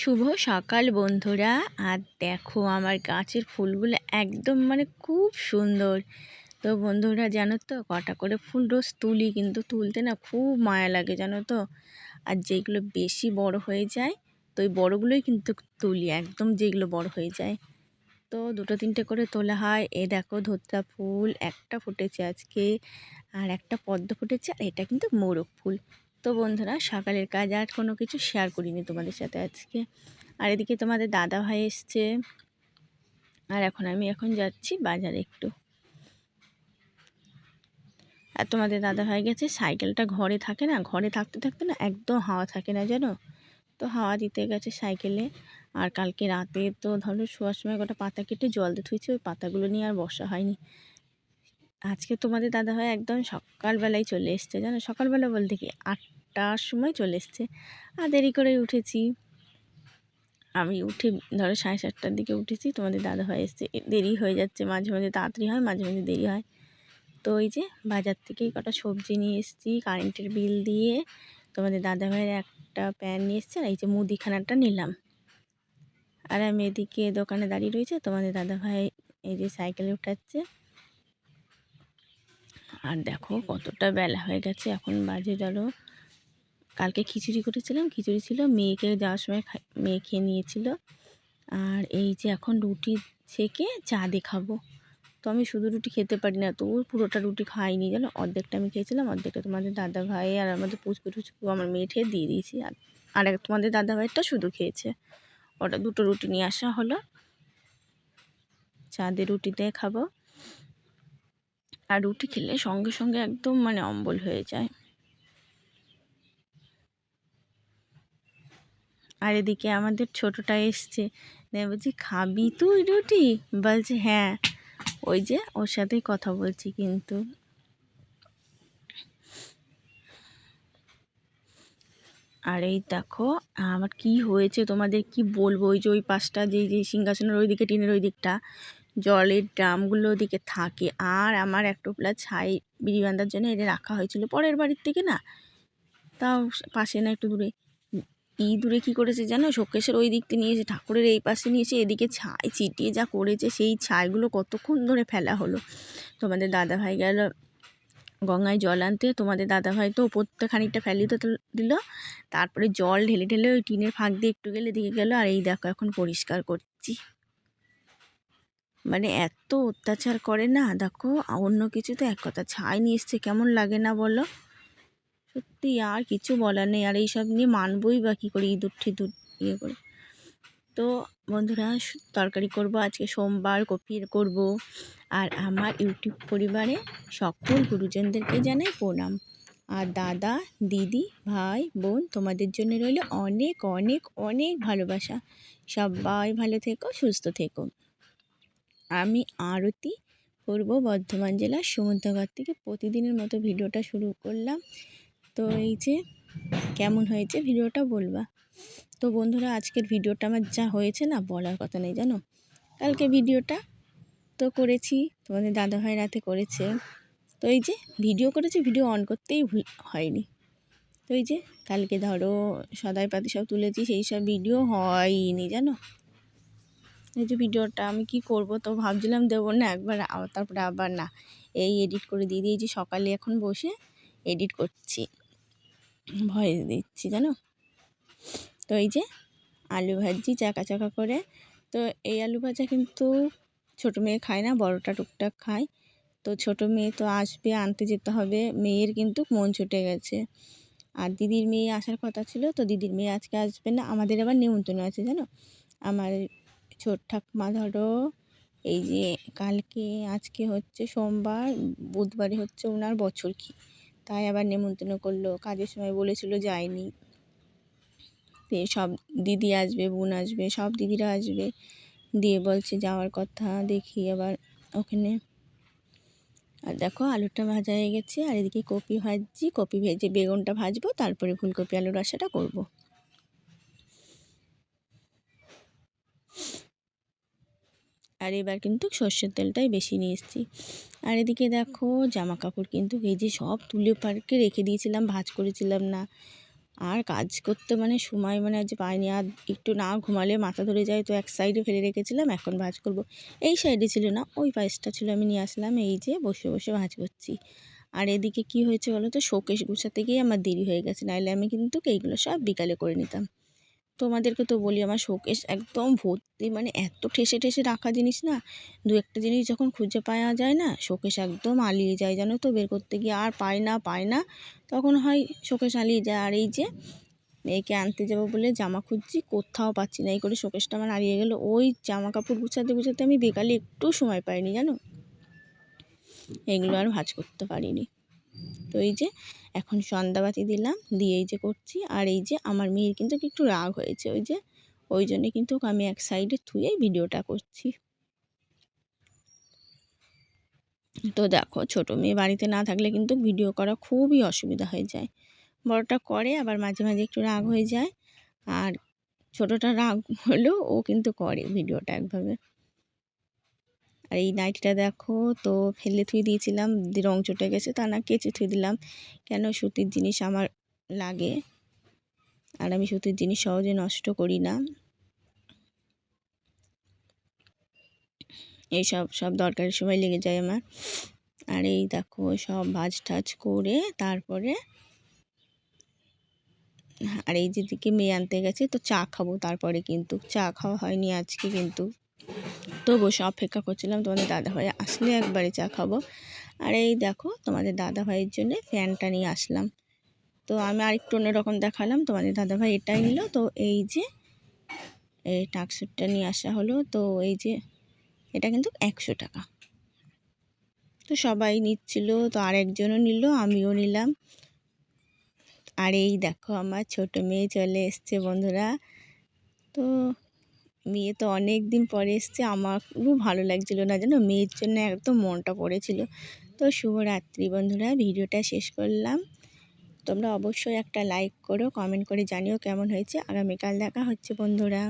শুভ সকাল, বন্ধুরা। আর দেখো, আমার গাছের ফুলগুলো একদম মানে খুব সুন্দর। তো বন্ধুরা, জানো তো, কটা করে ফুল রোজ তুলি, কিন্তু তুলতে না খুব মায়া লাগে, জানো তো। আর যেগুলো বেশি বড় হয়ে যায়, তো ওই বড়োগুলোই কিন্তু তুলি, একদম যেগুলো বড় হয়ে যায়। তো দুটো, তিনটে করে তোলা হয়। এ দেখো, ধোত্রা ফুল, একটা ফুটেছে আজকে, আর একটা পদ্ম ফুটেছে, আর এটা কিন্তু মোরগ ফুল। তো বন্ধুরা, সকালের কাজ আর কোনো কিছু শেয়ার করিনি তোমাদের সাথে আজকে। আর এদিকে তোমাদের দাদা ভাই এসছে। আর এখন আমি এখন যাচ্ছি বাজারে একটু। আর তোমাদের দাদা ভাই গেছে, সাইকেলটা ঘরে থাকে না? ঘরে থাকতে থাকতে না একদম হাওয়া থাকে না জানো? তো হাওয়া দিতে গেছে সাইকেলে। আর কালকে রাতে তো ধরো শোয়ার সময় গোটা পাতা কেটে জল দিয়ে থুইছে ওই পাতাগুলো নিয়ে আর বসা হয়নি। আজকে তোমাদের দাদাভাই একদম সকালবেলায় চলে এসছে, জানো? সকালবেলা বলতে কি আটটার সময় চলে এসছে। আর দেরি করে উঠেছি। আমি উঠে, ধরো সাড়ে সাতটার দিকে উঠেছি, তোমাদের দাদাভাই এসছে। দেরি হয়ে যাচ্ছে, মাঝে মাঝে তাড়াতাড়ি হয়, মাঝে মাঝে দেরি হয়। তো ওই যে বাজার থেকেই কটা সবজি নিয়ে এসেছি, কারেন্টের বিল দিয়ে তোমাদের দাদাভাইয়ের একটা প্যান নিয়ে এসছে, আর এই যে মুদিখানাটা নিলাম। আর আমি এদিকে দোকানে দাঁড়িয়ে রয়েছে, তোমাদের দাদাভাই এই যে সাইকেলে উঠাচ্ছে। আর দেখো কতটা বেলা হয়ে গেছে, এখন বাজে ধরো কালকে খিচুড়ি করেছিলাম, খিচুড়ি ছিল, মেয়েকে যাওয়ার সময় মেয়ে খেয়ে নিয়েছিল। আর এই যে এখন রুটি ছেঁকে চা দিয়ে খাব। তো আমি শুধু রুটি খেতে পারি না, তো পুরোটা রুটি খাইনি জানো? অর্ধেকটা আমি খেয়েছিলাম, অর্ধেকটা তোমাদের দাদা ভাই আর আমাদের পুচকু টুচকু আমার মেয়ে ঠেয়ে দিয়ে দিয়েছি। আর আর তোমাদের দাদা ভাইটা শুধু খেয়েছে। ওটা দুটো রুটি নিয়ে আসা হলো। চা রুটি দিয়ে খাব। আর রুটি খেলে সঙ্গে সঙ্গে একদম মানে অম্বল হয়ে যায়। আর এদিকে আমাদের ছোটটা এসছে বলছি, খাবি তুই রুটি? বলছে হ্যাঁ। ওই যে ওর সাথেই কথা বলছি কিন্তু। আর এই দেখো, আমার কি হয়েছে তোমাদের কি বলব? ওই যে ওই পাশটা, যেই যে সিংহাসনের ওই দিকে টিনের ওই দিকটা জলের ড্রামগুলো ওদিকে থাকে। আর আমার এক টোপলা ছাই বিড়ি বাঁধার জন্য এটা রাখা হয়েছিল পরের বাড়ির থেকে না। তাও পাশে না একটু দূরে। ই দূরে কী করেছে জানো? শোকেশের ওই দিকতে নিয়েছে, ঠাকুরের এই পাশে নিয়েছে, এদিকে ছাই ছিটিয়ে যা করেছে, সেই ছাইগুলো কতক্ষণ ধরে ফেলা হলো। তোমাদের দাদা ভাই গেল গঙ্গায় জল আনতে। তোমাদের দাদাভাই তো ওপরতে খানিকটা ফেলি তো দিল। তারপরে জল ঢেলে ঢেলে ওই টিনের ফাঁক দিয়ে একটু গেলে দিকে গেল। আর এই দেখো, এখন পরিষ্কার করছি। মানে এত অত্যাচার করে না? দেখো, অন্য কিছু তো এক কথা ছাই নিয়ে এসছে, কেমন লাগে না বলো? সত্যি আর কিছু বলার নেই, আর এইসব নিয়ে মানবই বা কী করে ইঁদুর ঠিদুর ইয়ে করে? তো বন্ধুরা তরকারি করব আজকে, সোমবার কপি করব। আর আমার ইউটিউব পরিবারে সকল গুরুজনদেরকে জানাই প্রণাম। আর দাদা, দিদি, ভাই, বোন, তোমাদের জন্য রইল অনেক অনেক অনেক ভালোবাসা। সবাই ভালো থেকো, সুস্থ থেকো। আমি আরতি পূর্ব বর্ধমান জেলার সমুদ্রঘাট থেকে। প্রতিদিনের মতো ভিডিওটা শুরু করলাম। তো এই যে কেমন হয়েছে ভিডিওটা বলবা? তো বন্ধুরা, আজকের ভিডিওটা আমার যা হয়েছে না বলার কথা নেই, জানো? কালকে ভিডিওটা তো করেছি, তোমাদের দাদাভাই রাতে করেছে। তো এই যে ভিডিও করেছে, ভিডিও অন করতেই ভুল হয়নি। তো এই যে কালকে ধরো সদাই পাতি সব তুলেছি, সেই সব ভিডিও হয়নি, জানো? এই যে ভিডিওটা আমি কি করব? তো ভাবছিলাম দেবো না, একবার তারপরে আবার না। এই এডিট করে দিয়ে দিয়েছি, সকালে এখন বসে এডিট করছি। ভয়েস দিচ্ছি, জানো? তো এই যে আলু ভাজি চাকা চাকা করে। তো এই আলু ভাজা কিন্তু ছোটো মেয়ে খায় না, বড়টা টুকটাক খায়। তো ছোটো মেয়ে তো আসবে, আনতে যেতে হবে। মেয়ের কিন্তু মন ছুটে গেছে। আর দিদির মেয়ে আসার কথা ছিল, তো দিদির মেয়ে আজকে আসবে না। আমাদের আবার নিমন্ত্রণ আছে, জানো? আমার ছোট ঠাকুমা ধরো এই যে কালকে, আজকে হচ্ছে সোমবার, বুধবারে হচ্ছে ওনার বছর কি। তাই আবার নেমন্তন্ন করল। কাজের সময় বলেছিল যায়নি। সব দিদি আসবে, বোন আসবে, সব দিদিরা আসবে। দিয়ে বলছে যাওয়ার কথা, দেখি আবার ওখানে। আর দেখো আলুটা ভাজা হয়ে গেছে, আর এদিকে কপি ভাজছি। কপি ভেজে বেগুনটা ভাজবো, তারপরে ফুলকপি, আলুর রসাটা করব। আর এবার কিন্তু সর্ষের তেলটাই বেশি নিয়ে এসেছি। আর এদিকে দেখো জামা কাপড় কিন্তু এই যে সব তুলে পার্কে রেখে দিয়েছিলাম, ভাজ করেছিলাম না। আর কাজ করতে মানে সময় মানে আজ পাইনি। আর একটু না ঘুমালে মাথা ধরে যায়, তো এক সাইডে ফেলে রেখেছিলাম, এখন ভাজ করব। এই সাইডে ছিল না, ওই পাশটা ছিল, আমি নিয়ে আসলাম, এই যে বসে বসে ভাজ করছি। আর এদিকে কি হয়েছে বলো তো, শোকেশ গুছাতে গিয়ে আমার দেরি হয়ে গেছে নাহলে আমি কিন্তু এইগুলো সব বিকালে করে নিতাম। তোমাদেরকে তো বলি, আমার শোকেশ একদম ভর্তি মানে এত ঠেসে ঠেসে রাখা জিনিস না। দু একটা জিনিস যখন খুঁজে পাওয়া যায় না শোকেশ একদম আলিয়ে যায়, জানো তো? বের করতে গিয়ে আর পায় না পায় না। তখন হয় শোকেশ আলিয়ে যায়, আর এই যে মেয়েকে আনতে যাব বলে জামা খুঁজছি, কোথাও পাচ্ছি না। এই করে শোকেশটা আমার হারিয়ে গেলো। ওই জামা কাপড় গুছাতে গুছাতে আমি বেকালে একটু সময় পাইনি, জানো? এগুলো আর ভাজ করতে পারিনি। তো এই যে এখন সন্ধ্যাবাতি দিলাম, দিয়ে এই যে করছি। আর এই যে আমার মেয়ের কিন্তু একটু রাগ হয়েছে, ওই যে ওই জন্যে কিন্তু আমি এক সাইডে থুয়েই ভিডিওটা করছি। তো দেখো, ছোট মেয়ে বাড়িতে না থাকলে কিন্তু ভিডিও করা খুবই অসুবিধা হয়ে যায়। বড়টা করে, আবার মাঝে মাঝে একটু রাগ হয়ে যায়। আর ছোটোটা রাগ হলেও ও কিন্তু করে ভিডিওটা একভাবে। আর এই নাইটিটা দেখো, তো ফেলে থুয়ে দিয়েছিলাম রং চটে গেছে, তা না কেচে থুয়ে দিলাম। কেন সুতির জিনিস আমার লাগে, আর আমি সুতির জিনিস সহজে নষ্ট করি না। এইসব সব দরকারের সময় লেগে যায় আমার। আর এই দেখো, সব ভাজ টাজ করে তারপরে, আর এই যেদিকে মেয়ে আনতে গেছে, তো চা খাব তারপরে কিন্তু, চা খাওয়া হয়নি আজকে কিন্তু। তো বসে অপেক্ষা করছিলাম তোমাদের দাদাভাই আসলে একবারে চা খাব। আর এই দেখো তোমাদের দাদাভাইয়ের জন্য ফ্যানটা নিয়ে আসলাম। তো আমি আরেকটু অন্যরকম দেখালাম, তোমাদের দাদাভাই এটাই নিল। তো এই যে, এই টাকসুটটা নিয়ে আসা হলো। তো এই যে, এটা কিন্তু একশো টাকা। তো সবাই নিচ্ছিল, তো আরেকজনও নিল, আমিও নিলাম। আর এই দেখো আমার ছোট মেয়ে চলে এসছে বন্ধুরা। তো মেয়ে তো অনেক দিন পরে এসছে। আমার আমারও ভালো লাগছিল না যেন মেয়ের জন্য একদম মনটা পড়েছিল তো শুভরাত্রি বন্ধুরা, ভিডিওটা শেষ করলাম। তোমরা অবশ্যই একটা লাইক করো, কমেন্ট করে জানিও কেমন হয়েছে। আগামীকাল দেখা হচ্ছে বন্ধুরা।